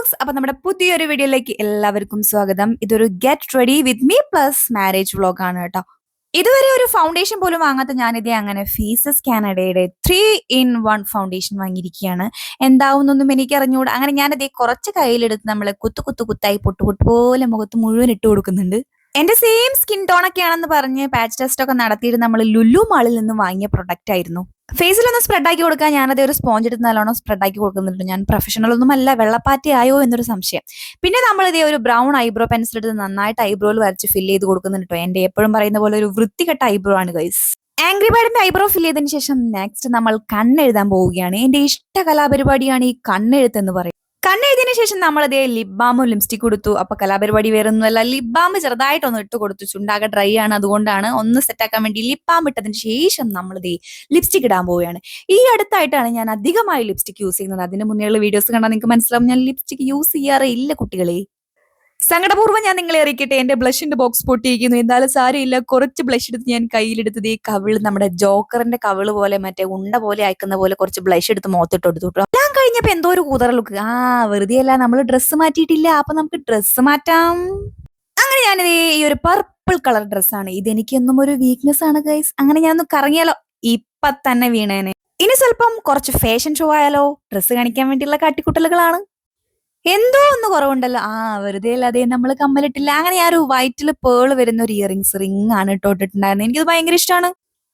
Vlogs അപ്പൊ നമ്മുടെ പുതിയൊരു വീഡിയോയിലേക്ക് എല്ലാവർക്കും സ്വാഗതം. ഇതൊരു get ready with me plus marriage vlog ആണ് കേട്ടോ. ഇതുവരെ ഒരു ഫൗണ്ടേഷൻ പോലും വാങ്ങാത്ത ഞാനിതേ അങ്ങനെ ഫീസസ് കാനഡയുടെ ത്രീ ഇൻ വൺ ഫൗണ്ടേഷൻ വാങ്ങിയിരിക്കുകയാണ്. എന്താവുന്നൊന്നും എനിക്ക് അറിഞ്ഞുകൂടാ അങ്ങനെ ഞാനിതേ കുറച്ച് കയ്യിലെടുത്ത് നമ്മളെ കുത്തു കുത്തു കുത്തായി പൊട്ടു പൊട്ടു പോലെ മുഖത്ത് മുഴുവൻ ഇട്ട് കൊടുക്കുന്നുണ്ട്. എന്റെ സെയിം സ്കിൻ ടോൺ ഒക്കെ ആണെന്ന് പറഞ്ഞ് പാച്ച് ടെസ്റ്റ് ഒക്കെ നടത്തിയിട്ട് നമ്മൾ ലുലു മാളിൽ നിന്ന് വാങ്ങിയ പ്രൊഡക്റ്റ് ആയിരുന്നു. ഫേസിലൊന്ന് സ്പ്രെഡ് ആക്കി കൊടുക്കാൻ ഞാനത് ഒരു സ്പോഞ്ച് എടുത്ത് നല്ലോണം സ്പ്രെഡ് ആക്കി കൊടുക്കുന്നുണ്ട്. ഞാൻ പ്രൊഫഷണൽ ഒന്നും അല്ല വെള്ളപ്പാറ്റി ആയോ എന്നൊരു സംശയം. പിന്നെ നമ്മൾ ഇതേ ഒരു ബ്രൗൺ ഐബ്രോ പെൻസിൽ എടുത്ത് നന്നായിട്ട് ഐബ്രോയിൽ വരച്ച് ഫില്ല് ചെയ്ത് കൊടുക്കുന്നുണ്ട് എന്റെ എപ്പോഴും പറയുന്ന പോലെ ഒരു വൃത്തികെട്ട ഐബ്രോ ആണ് ഗൈസ് ആംഗ്രി ബേർഡിന്റെ ഐബ്രോ ഫില്ല് ചെയ്തതിന് ശേഷം നെക്സ്റ്റ് നമ്മൾ കണ്ണെഴുതാൻ പോവുകയാണ്. എന്റെ ഇഷ്ട കലാപരിപാടിയാണ് ഈ കണ്ണെഴുത്ത് എന്ന് പറയും കണ്ണെഴുതിയതിനു ശേഷം നമ്മൾ അതേ ലിപ് ബാമും ലിപ്സ്റ്റിക് കൊടുത്തു അപ്പൊ കലാപരിപാടി വേറെ ഒന്നുമല്ല ലിപ് ബാം ചെറുതായിട്ടൊന്ന് ഇട്ട് കൊടുത്തു ചുണ്ടാകെ ഡ്രൈ ആണ്. അതുകൊണ്ടാണ് ഒന്ന് സെറ്റ് ആക്കാൻ വേണ്ടി ലിപ് ബാം ഇട്ടതിന് ശേഷം നമ്മൾ ദേ ലിപ്സ്റ്റിക് ഇടാൻ പോവുകയാണ്. ഈ അടുത്തായിട്ടാണ് ഞാൻ അധികമായി ലിപ്സ്റ്റിക് യൂസ് ചെയ്യുന്നത്. അതിന് മുന്നേയുള്ള വീഡിയോസ് കണ്ടാൽ നിങ്ങൾക്ക് മനസ്സിലാവും. ഞാൻ ലിപ്സ്റ്റിക് യൂസ് ചെയ്യാറേ ഇല്ല കുട്ടികളെ. സങ്കടപൂർവം ഞാൻ നിങ്ങളെ അറിയിക്കട്ടെ. എന്റെ ബ്ലഷിന്റെ ബോക്സ് പൊട്ടിയിരിക്കുന്നു. എന്തായാലും സാരമില്ല കുറച്ച് ബ്ലഷ് എടുത്ത് ഞാൻ കയ്യിലെടുത്തത് ഈ കവിൾ നമ്മുടെ ജോക്കറിന്റെ കവിൾ പോലെ മറ്റേ ഉണ്ട പോലെ അയക്കുന്ന പോലെ കുറച്ച് ബ്ലഷ് എടുത്ത് മുഖത്തിട്ട് എടുത്തു എല്ലാം കഴിഞ്ഞപ്പോ എന്തോ ഒരു കൂതറ ലുക്ക് ആ വെറുതെ അല്ല നമ്മൾ ഡ്രസ്സ് മാറ്റിയിട്ടില്ല. അപ്പൊ നമുക്ക് ഡ്രസ്സ് മാറ്റാം. അങ്ങനെ ഞാനിത് ഈ ഒരു പർപ്പിൾ കളർ ഡ്രസ്സാണ് ഇതെനിക്കൊന്നും ഒരു വീക്ക്നെസ് ആണ് ഗൈസ് അങ്ങനെ ഞാനൊന്ന് കറങ്ങിയാലോ? ഇപ്പൊ തന്നെ വീണേനെ. ഇനി സ്വല്പം കുറച്ച് ഫാഷൻ ഷോ ആയാലോ? ഡ്രസ്സ് കാണിക്കാൻ വേണ്ടിയുള്ള കാട്ടിക്കുട്ടലുകളാണ്. എന്തോ ഒന്ന് കുറവുണ്ടല്ലോ. ആ വെറുതെ അല്ലാതെ നമ്മൾ കമ്മലിട്ടില്ല. അങ്ങനെ ആ ഒരു വൈറ്റിൽ പേൾ വരുന്ന ഒരു ഇയറിങ്സ് റിംഗ് ആണ് ഇട്ടോട്ടിട്ടുണ്ടായിരുന്നത് എനിക്കത് ഭയങ്കര ഇഷ്ടമാണ്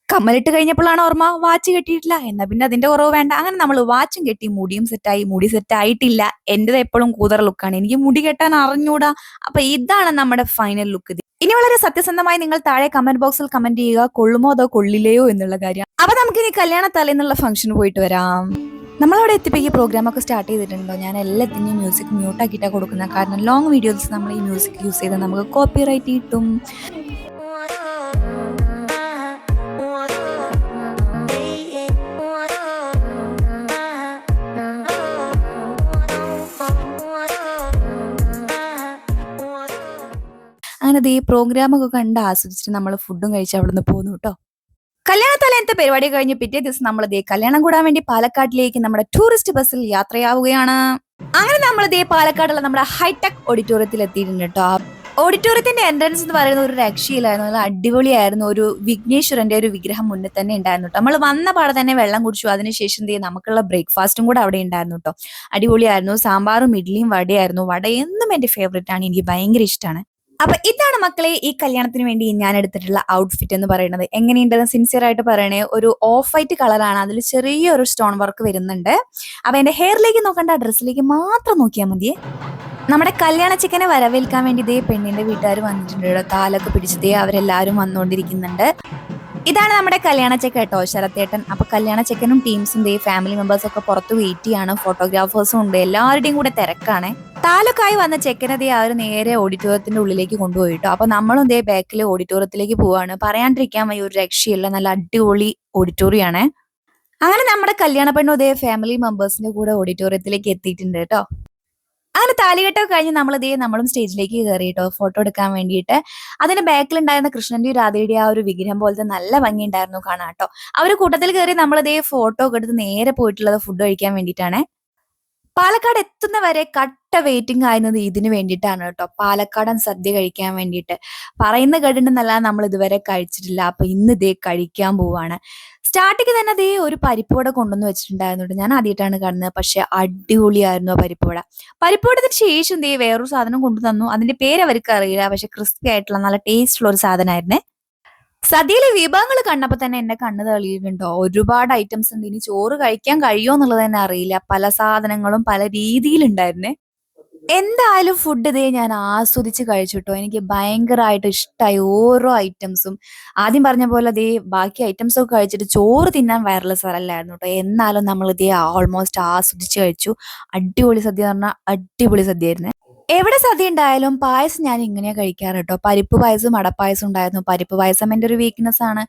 കമ്മലിട്ട് കഴിഞ്ഞപ്പോഴാണ് ഓർമ്മ വാച്ച് കെട്ടിയിട്ടില്ല. എന്നാ പിന്നെ അതിന്റെ കുറവ് വേണ്ട. അങ്ങനെ നമ്മൾ വാച്ചും കെട്ടി മുടിയും സെറ്റായി. മുടി സെറ്റ് ആയിട്ടില്ല എന്റേത് എപ്പോഴും കൂതറ ലുക്കാണ്. എനിക്ക് മുടി കെട്ടാൻ അറിഞ്ഞൂടാ. അപ്പൊ ഇതാണ് നമ്മുടെ ഫൈനൽ ലുക്ക്. ഇനി വളരെ സത്യസന്ധമായി നിങ്ങൾ താഴെ കമന്റ് ബോക്സിൽ കമന്റ് ചെയ്യുക. കൊള്ളുമോ അതോ കൊള്ളില്ലയോ എന്നുള്ള കാര്യം. അപ്പൊ നമുക്ക് ഇനി കല്യാണ തലേന്നുള്ള ഫംഗ്ഷന് പോയിട്ട് വരാം. നമ്മളവിടെ എത്തിപ്പിക്കുക ഈ പ്രോഗ്രാം ഒക്കെ സ്റ്റാർട്ട് ചെയ്തിട്ടുണ്ടോ? ഞാൻ എല്ലാത്തിന്റെയും മ്യൂസിക് മ്യൂട്ടാക്കിയിട്ടാണ് കൊടുക്കുന്നത് കാരണം ലോങ് വീഡിയോസ് നമ്മൾ ഈ മ്യൂസിക് യൂസ് ചെയ്താൽ നമുക്ക് കോപ്പി റൈറ്റ് കിട്ടും. അങ്ങനെ ഈ പ്രോഗ്രാമൊക്കെ കണ്ട് ആസ്വദിച്ചിട്ട് നമ്മൾ ഫുഡും കഴിച്ച് അവിടെ നിന്ന് പോന്നു കേട്ടോ കല്യാണ തലേന്നത്തെ പരിപാടി കഴിഞ്ഞ് പിറ്റേ ദിവസം നമ്മൾ ദേ കല്യാണം കൂടാൻ വേണ്ടി പാലക്കാട്ടിലേക്ക് നമ്മുടെ ടൂറിസ്റ്റ് ബസ്സിൽ യാത്രയാവുകയാണ്. അങ്ങനെ നമ്മൾ ദേ പാലക്കാടുള്ള നമ്മുടെ ഹൈടെക് ഓഡിറ്റോറിയത്തിൽ എത്തിയിട്ടുണ്ട് കേട്ടോ. ഓഡിറ്റോറിയത്തിന്റെ എൻട്രൻസ് എന്ന് പറയുന്ന ഒരു രക്ഷയിലായിരുന്നു നല്ല അടിപൊളിയായിരുന്നു. ഒരു വിഘ്നേശ്വരന്റെ ഒരു വിഗ്രഹം മുന്നിൽ തന്നെ ഉണ്ടായിരുന്നു കേട്ടോ. നമ്മൾ വന്ന പാടെ തന്നെ വെള്ളം കുടിച്ചു. അതിനുശേഷം ദേ നമുക്കുള്ള ബ്രേക്ക്ഫാസ്റ്റും കൂടെ അവിടെ ഉണ്ടായിരുന്നു കേട്ടോ. അടിപൊളിയായിരുന്നു. സാമ്പാറും ഇഡ്ഡലിയും വടയായിരുന്നു. വട എന്നും എന്റെ ഫേവറേറ്റ് ആണ്. എനിക്ക് ഭയങ്കര ഇഷ്ടമാണ് അപ്പൊ ഇതാണ് മക്കളെ ഈ കല്യാണത്തിന് വേണ്ടി ഞാൻ എടുത്തിട്ടുള്ള ഔട്ട്ഫിറ്റ് എന്ന് പറയുന്നത്. എങ്ങനെയുണ്ടെന്ന് സിൻസിയർ ആയിട്ട് പറയണേ ഒരു ഓഫ് വൈറ്റ് കളറാണ് അതിൽ ചെറിയൊരു സ്റ്റോൺ വർക്ക് വരുന്നുണ്ട്. അപ്പൊ എന്റെ ഹെയറിലേക്ക് നോക്കണ്ട ഡ്രസ്സിലേക്ക് മാത്രം നോക്കിയാൽ മതി നമ്മുടെ കല്യാണ ചിക്കനെ വരവേൽക്കാൻ വേണ്ടി ഇതേ പെണ്ണിന്റെ വീട്ടുകാർ വന്നിട്ടുണ്ട് കേട്ടോ. താലൊക്കെ പിടിച്ചതേ അവരെല്ലാവരും വന്നുകൊണ്ടിരിക്കുന്നുണ്ട് ഇതാണ് നമ്മുടെ കല്യാണ ചെക്ക് കേട്ടോ ശരത്തേട്ടൻ. അപ്പൊ കല്യാണ ചെക്കനും ടീംസും ദേ ഫാമിലി മെമ്പേഴ്സ് ഒക്കെ പുറത്ത് വെയിറ്റ് ചെയ്യാണ്. ഫോട്ടോഗ്രാഫേഴ്സും ഉണ്ട്. എല്ലാവരുടെയും കൂടെ തിരക്കാണ്. താലൊക്കായി വന്ന ചെക്കനതേ അവർ നേരെ ഓഡിറ്റോറിയത്തിന്റെ ഉള്ളിലേക്ക് കൊണ്ടുപോയിട്ടോ. അപ്പൊ നമ്മളും ഇതേ ബാക്കിൽ ഓഡിറ്റോറിയത്തിലേക്ക് പോവാണ്. പറയാണ്ടിരിക്കാൻ വയ്യ ഒരു രക്ഷയില്ല. നല്ല അടിപൊളി ഓഡിറ്റോറിയം ആണ് അങ്ങനെ നമ്മുടെ കല്യാണ പെണ്ണും ഇതേ ഫാമിലി മെമ്പേഴ്സിന്റെ കൂടെ ഓഡിറ്റോറിയത്തിലേക്ക് എത്തിയിട്ടുണ്ട് കേട്ടോ. അങ്ങനെ താലികെട്ടൊക്കെ കഴിഞ്ഞ് നമ്മൾ ഇതേ നമ്മളും സ്റ്റേജിലേക്ക് കയറി കേട്ടോ ഫോട്ടോ എടുക്കാൻ വേണ്ടിയിട്ട്. അതിന്റെ ബാക്കിൽ ഉണ്ടായിരുന്ന കൃഷ്ണന്റെയും രാധയുടെ ആ ഒരു വിഗ്രഹം പോലത്തെ നല്ല ഭംഗി ഉണ്ടായിരുന്നു കാണാം കേട്ടോ. ആ ഒരു കൂട്ടത്തിൽ കയറി നമ്മൾ ഇതേ ഫോട്ടോ ഒക്കെ എടുത്ത് നേരെ പോയിട്ടുള്ളത് ഫുഡ് കഴിക്കാൻ വേണ്ടിയിട്ടാണ്. പാലക്കാട് എത്തുന്നവരെ കട്ട വെയിറ്റിംഗ് ആയിരുന്നത് ഇതിന് വേണ്ടിയിട്ടാണ് കേട്ടോ. പാലക്കാടൻ സദ്യ കഴിക്കാൻ വേണ്ടിയിട്ട്. പറയുന്ന കേട്ടിട്ടുണ്ടെന്നല്ല നമ്മൾ ഇതുവരെ കഴിച്ചിട്ടില്ല. അപ്പൊ ഇന്ന് ഇതേ കഴിക്കാൻ പോവാണ്. സ്റ്റാർട്ടിങ് തന്നെ അതേ ഒരു പരിപ്പുവട കൊണ്ടുവന്ന് വെച്ചിട്ടുണ്ടായിരുന്നു ഞാൻ ആദ്യമായിട്ടാണ് കാണുന്നത്. പക്ഷെ അടിപൊളിയായിരുന്നു ആ പരിപ്പുവട. പരിപ്പുവടത്തിന് ശേഷം ദേ വേറൊരു സാധനം കൊണ്ടു തന്നു അതിന്റെ പേര് അവർക്ക് അറിയില്ല. പക്ഷെ ക്രിസ്പി ആയിട്ടുള്ള നല്ല ടേസ്റ്റ് ഉള്ള ഒരു സാധനമായിരുന്നേ. സദ്യയിലെ വിഭവങ്ങൾ കണ്ടപ്പോ തന്നെ എന്റെ കണ്ണ് തെളിയിട്ടുണ്ടോ ഒരുപാട് ഐറ്റംസ് ഉണ്ട്. ഇനി ചോറ് കഴിക്കാൻ കഴിയുമോ എന്നുള്ളത് തന്നെ അറിയില്ല. പല സാധനങ്ങളും പല രീതിയിലുണ്ടായിരുന്നേ എന്തായാലും ഫുഡ് ഇതേ ഞാൻ ആസ്വദിച്ച് കഴിച്ചിട്ടോ. എനിക്ക് ഭയങ്കരമായിട്ട് ഇഷ്ടമായി ഓരോ ഐറ്റംസും ആദ്യം പറഞ്ഞ പോലെ അതേ ബാക്കി ഐറ്റംസ് ഒക്കെ കഴിച്ചിട്ട് ചോറ് തിന്നാൻ വയറുള്ള സ്ഥലമല്ലായിരുന്നു കേട്ടോ. എന്നാലും നമ്മൾ ഇതേ ഓൾമോസ്റ്റ് ആസ്വദിച്ച് കഴിച്ചു. അടിപൊളി സദ്യ എന്ന് പറഞ്ഞാൽ അടിപൊളി സദ്യയായിരുന്നു. എവിടെ സദ്യ ഉണ്ടായാലും പായസം ഞാൻ ഇങ്ങനെയാ കഴിക്കാറ് കേട്ടോ. പരിപ്പ് പായസം അടപ്പായസം ഉണ്ടായിരുന്നു. പരിപ്പ് പായസം എന്റെ ഒരു വീക്ക്നെസ് ആണ്.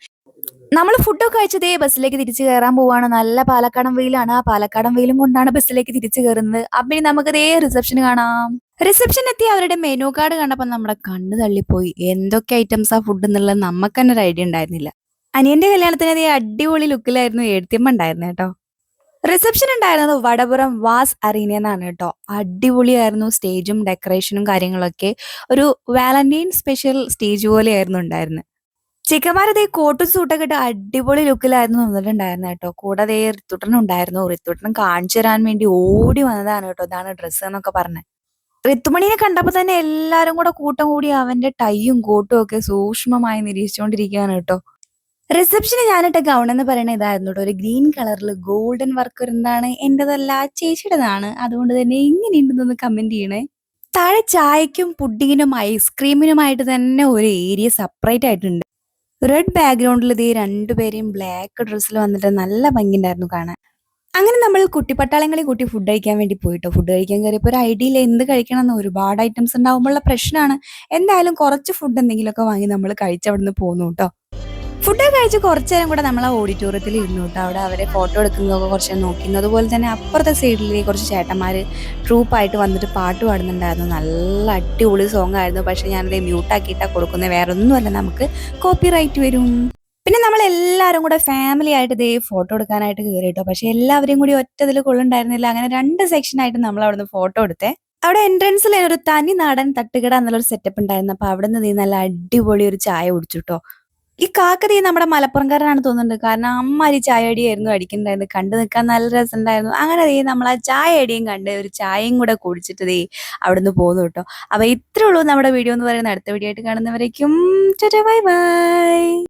നമ്മൾ ഫുഡൊക്കെ കഴിച്ചതേ ബസ്സിലേക്ക് തിരിച്ചു കയറാൻ പോവാണ്. നല്ല പാലക്കാടൻ വെയിലാണ്. ആ പാലക്കാടൻ വെയിലും കൊണ്ടാണ് ബസ്സിലേക്ക് തിരിച്ചു കയറുന്നത് അപ്പൊ നമുക്ക് ദേ റിസപ്ഷൻ കാണാം. റിസപ്ഷൻ എത്തി അവരുടെ മെനു കാർഡ് കണ്ടപ്പോൾ നമ്മുടെ കണ്ണ് തള്ളിപ്പോയി. എന്തൊക്കെ ഐറ്റംസ് ആ ഫുഡ് എന്നുള്ളത് നമുക്ക് തന്നെ ഒരു ഐഡിയ ഉണ്ടായിരുന്നില്ല. അനിയന്റെ കല്യാണത്തിന് അതേ അടിപൊളി ലുക്കിലായിരുന്നു എഴുത്തിയമ്മ ഉണ്ടായിരുന്നത് കേട്ടോ. റിസപ്ഷൻ ഉണ്ടായിരുന്നത് വടപുറം വാസ് അറീന എന്നാണ് കേട്ടോ. അടിപൊളിയായിരുന്നു സ്റ്റേജും ഡെക്കറേഷനും കാര്യങ്ങളൊക്കെ. ഒരു വാലന്റൈൻ സ്പെഷ്യൽ സ്റ്റേജ് പോലെയായിരുന്നു ഉണ്ടായിരുന്നത് ചിക്കന്മാരതേ കോട്ടും സൂട്ടൊക്കെ ഇട്ട് അടിപൊളി ലുക്കിലായിരുന്നു വന്നിട്ടുണ്ടായിരുന്നത് കേട്ടോ. കൂടാതെ ഋത്തുട്ടനും ഉണ്ടായിരുന്നു. ഋത്തുട്ടനും കാണിച്ചു തരാൻ വേണ്ടി ഓടി വന്നതാണ് കേട്ടോ. ഇതാണ് ഡ്രസ്സ് എന്നൊക്കെ പറഞ്ഞത് ഋത്തുമണിയെ കണ്ടപ്പോൾ തന്നെ എല്ലാവരും കൂടെ കൂട്ടം കൂടി അവന്റെ ടൈയും കോട്ടും ഒക്കെ സൂക്ഷ്മമായി നിരീക്ഷിച്ചുകൊണ്ടിരിക്കുകയാണ് കേട്ടോ. റിസപ്ഷന് ഞാനിട്ട ഗൗൺ എന്ന് പറയുന്നത് ഇതായിരുന്നു ഒരു ഗ്രീൻ കളറിൽ ഗോൾഡൻ വർക്ക് എന്താണ് എന്റേതല്ല ചേച്ചിയുടേതാണ്. അതുകൊണ്ട് തന്നെ എങ്ങനെയുണ്ടെന്നൊന്ന് കമന്റ് ചെയ്യണേ. താഴെ ചായക്കും പുഡിങ്ങിനും ഐസ്ക്രീമിനുമായിട്ട് തന്നെ ഒരു ഏരിയ സെപ്പറേറ്റ് ആയിട്ടുണ്ട്. റെഡ് ബാക്ക്ഗ്രൗണ്ടിൽ ഇത് രണ്ടുപേരെയും ബ്ലാക്ക് ഡ്രസ്സിൽ വന്നിട്ട് നല്ല ഭംഗിയുണ്ടായിരുന്നു കാണാൻ. അങ്ങനെ നമ്മൾ കുട്ടിപ്പട്ടാളങ്ങളെ കൂട്ടി ഫുഡ് കഴിക്കാൻ വേണ്ടി പോയിട്ടോ. ഫുഡ് കഴിക്കാൻ കയറിയപ്പോൾ ഒരു ഐഡിയയിൽ എന്ത് കഴിക്കണം എന്ന് ഒരുപാട് ഐറ്റംസ് ഉണ്ടാകുമ്പോഴുള്ള പ്രശ്നമാണ്. എന്തായാലും കുറച്ച് ഫുഡ് എന്തെങ്കിലുമൊക്കെ വാങ്ങി നമ്മൾ കഴിച്ചവിടുന്ന് പോന്നു കേട്ടോ ഫുഡ് കഴിച്ച് കുറച്ചു നേരം കൂടെ നമ്മൾ ആ ഓഡിറ്റോറിയത്തിൽ ഇരുന്നു കേട്ടോ അവിടെ അവരെ ഫോട്ടോ എടുക്കുന്നതൊക്കെ കുറച്ച് നോക്കിയിരുന്നു. അതുപോലെ തന്നെ അപ്പുറത്തെ സൈഡിൽ കുറച്ച് ചേട്ടന്മാർ ട്രൂപ്പായിട്ട് വന്നിട്ട് പാട്ട് പാടുന്നുണ്ടായിരുന്നു. നല്ല അടിപൊളി സോങ് ആയിരുന്നു. പക്ഷേ ഞാനത് മ്യൂട്ടാക്കിയിട്ടാണ് കൊടുക്കുന്നത് വേറെ ഒന്നുമല്ല നമുക്ക് കോപ്പി റൈറ്റ് വരും. പിന്നെ നമ്മൾ എല്ലാവരും കൂടെ ഫാമിലി ആയിട്ട് ഇതേ ഫോട്ടോ എടുക്കാനായിട്ട് കയറി കേട്ടോ പക്ഷെ എല്ലാവരെയും കൂടി ഒറ്റതിൽ കൊള്ളുണ്ടായിരുന്നില്ല. അങ്ങനെ രണ്ട് സെക്ഷൻ ആയിട്ട് നമ്മൾ അവിടുന്ന് ഫോട്ടോ എടുത്തേ. അവിടെ എൻട്രൻസിൽ ഒരു തനി നാടൻ തട്ടുകട എന്നുള്ളൊരു സെറ്റപ്പ് ഉണ്ടായിരുന്നു. അപ്പൊ അവിടെ നിന്ന് നല്ല അടിപൊളി ഒരു ചായ കുടിച്ചു കേട്ടോ ഈ കാക്കതി നമ്മുടെ മലപ്പുറംകാരനാണ് തോന്നുന്നുണ്ട്. കാരണം അമ്മാരി ചായ അടിയായിരുന്നു അടിക്കുന്നുണ്ടായിരുന്നു കണ്ടു നിൽക്കാൻ നല്ല രസമുണ്ടായിരുന്നു. അങ്ങനെ ദേ നമ്മൾ ആ ചായ അടിയും കണ്ട് ഒരു ചായയും കൂടെ കുടിച്ചിട്ട് ദേ അവിടുന്ന് പോകുന്നു കേട്ടോ. അപ്പൊ ഇത്രേ ഉള്ളൂ നമ്മുടെ വീഡിയോ എന്ന് പറയുന്നത്. അടുത്ത വീഡിയോ ആയിട്ട് കാണുന്നവരേക്കും ബൈ ബൈ.